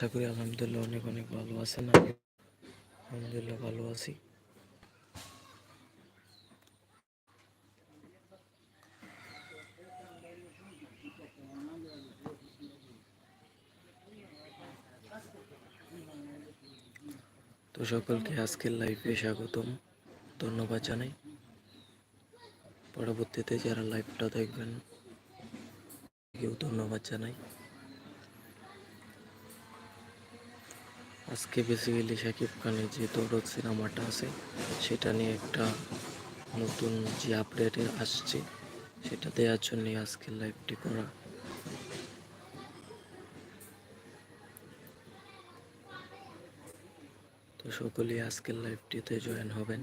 আশা করি আলহামদুলিল্লাহ অনেক অনেক ভালো আছেন। আলহামদুলিল্লাহ ভালো আছি। তো সকলকে আজকের লাইভে স্বাগতম। ধন্যবাদ জানাই। পরবর্তীতে যারা লাইভটা দেখবেন কেউ ধন্যবাদ জানাই। আজকে বেসিক্যালি শাকিব খানের যে দরদ সিনেমাটা আছে, সেটা নিয়ে একটা নতুন যে আপডেট আসছে, সেটা দেওয়ার জন্যে আজকের লাইভটি করা। তো সকলেই আজকের লাইভটিতে জয়েন হবেন।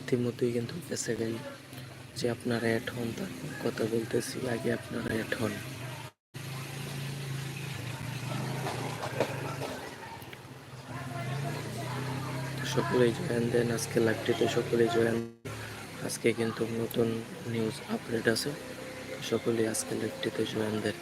ইতিমধ্যেই কিন্তু গেছে গাই যে আপনারা অ্যাড হন তারপর কথা বলতেছি, আগে আপনারা অ্যাড হন সকলেই জয়েন দেন, আজকে লাইভটিতে সকলেই জয়েন আজকে কিন্তু নতুন নিউজ আপডেট আছে সকলেই আজকে লাইভটিতে জয়েন দেন।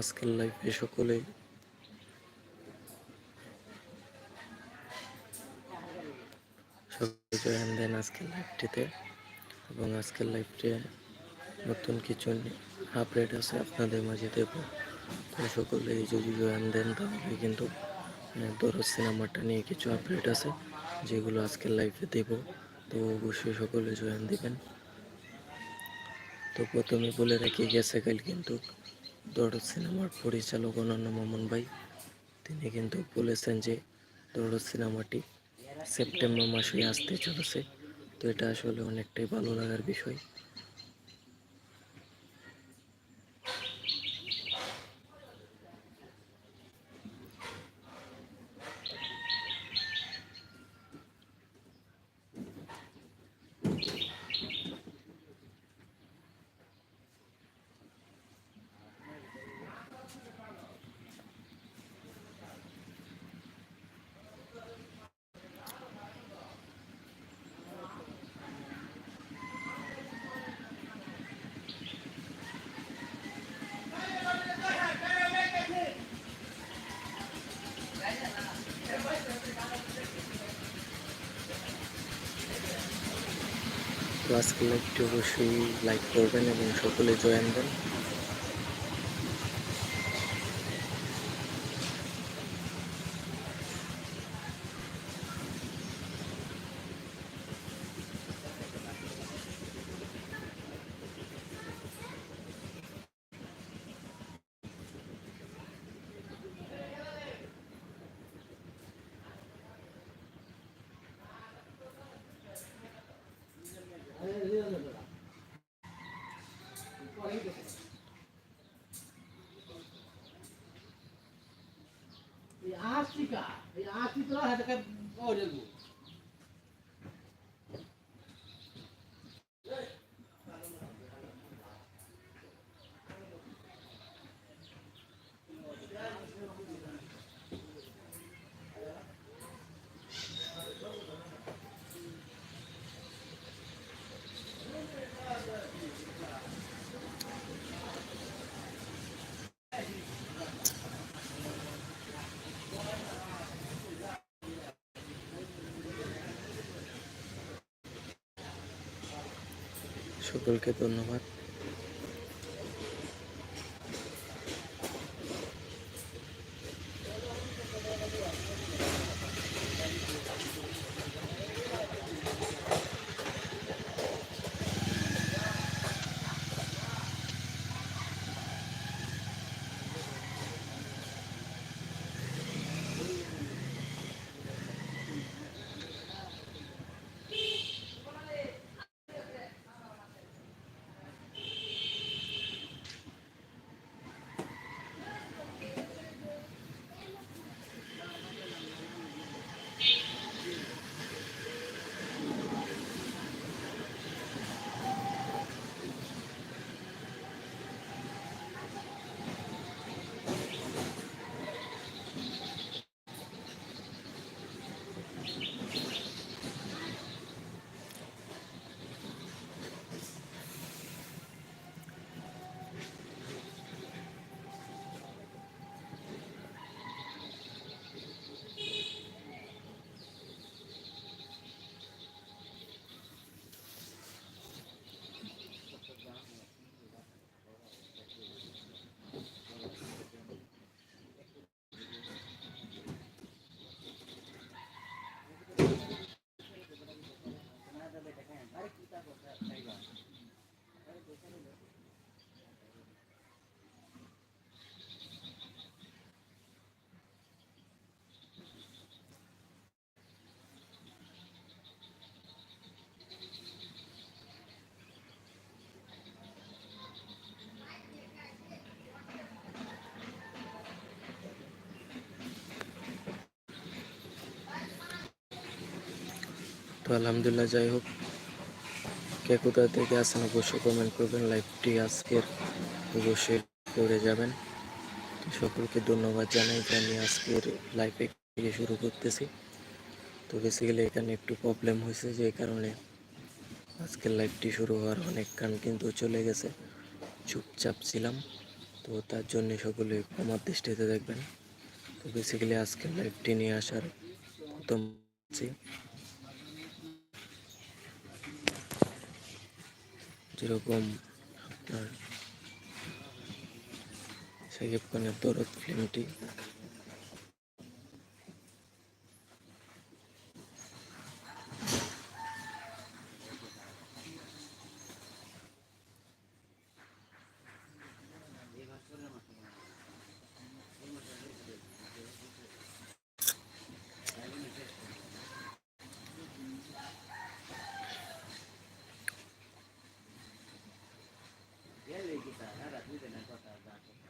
আজকের লাইফে সকলে জয়েন দেন আজকের লাইভটিতে এবং আজকের লাইভটি নতুন কিছু আপডেট আছে আপনাদের মাঝে দেব। তো সকলে যদি জয়েন দেন, তাহলে কিন্তু দরজ সিনেমাটা নিয়ে কিছু আপডেট আছে, যেগুলো আজকের লাইভে দেব। তো অবশ্যই সকলে জয়েন দিবেন। তো প্রথমে বলে রাখি, গেছে কাল কিন্তু দরদ সিনেমার পরিচালক অনন্য মামুন ভাই। তিনি কিন্তু বলেছেন যে, দরদ সিনেমাটি সেপ্টেম্বর মাসে আসতে চলেছে। তো এটা আসলে অনেকটাই ভালো লাগার বিষয়। তো করলে অবশ্যই লাইক করবেন এবং সকলে জয়েন দেন। আশি তোরা হাতে ওরে সকলকে ধন্যবাদ। তো আলহামদুলিল্লাহ যাই হোক। কে কোথা থেকে আসেন অবশ্যই কমেন্ট করবেন। লাইভটি আজকের অবশ্যই করে যাবেন। সকলকে ধন্যবাদ জানাই। আমি আজকের লাইভে থেকে শুরু করতেছি। তো বেসিক্যালি এখানে একটু প্রবলেম হয়েছে যে কারণে আজকের লাইভটি শুরু হওয়ার অনেক কান কিন্তু চলে গেছে। চুপচাপ ছিলাম। তো তার জন্য সকলে আমার দৃষ্টিতে দেখবেন। তো বেসিক্যালি আজকের লাইভটি নিয়ে আসার প্রথম যেরকম আপনার সাকিব খানের দরদ ফিল্মটি। 那那只能做点啥子？